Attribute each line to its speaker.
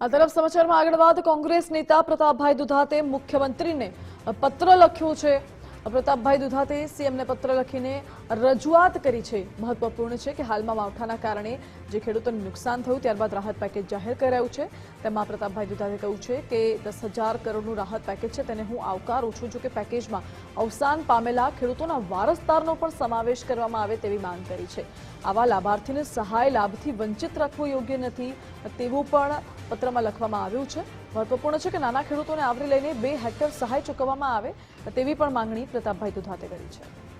Speaker 1: આ તરફ સમાચારમાં આગળ વાત કોંગ્રેસ નેતા પ્રતાપભાઈ દુધાતે મુખ્યમંત્રીને પત્ર લખ્યો છે. પ્રતાપભાઈ દુધાતે સીએમને પત્ર લખીને રજૂઆત કરી છે. મહત્વપૂર્ણ છે કે હાલમાં માવઠાના કારણે જે ખેડૂતોને નુકસાન થયું ત્યારબાદ રાહત પેકેજ જાહેર કરાયું છે. તેમાં પ્રતાપભાઈ દુધાતે કહ્યું છે કે દસ હજાર કરોડનું રાહત પેકેજ છે તેને હું આવકારું છું જો કે પેકેજમાં અવસાન પામેલા ખેડૂતોના વારસદારનો પણ સમાવેશ કરવામાં આવે તેવી માંગ કરી છે. આવા લાભાર્થીને સહાય લાભથી વંચિત રાખવું યોગ્ય નથી તેવું પણ પત્રમાં લખવામાં આવ્યું છે. મહત્વપૂર્ણ છે કે નાના ખેડૂતોને આવરી લઈને બે હેક્ટર સહાય ચૂકવવામાં આવે તેવી પણ માંગણી પ્રતાપભાઈ દુધાતે કરી છે.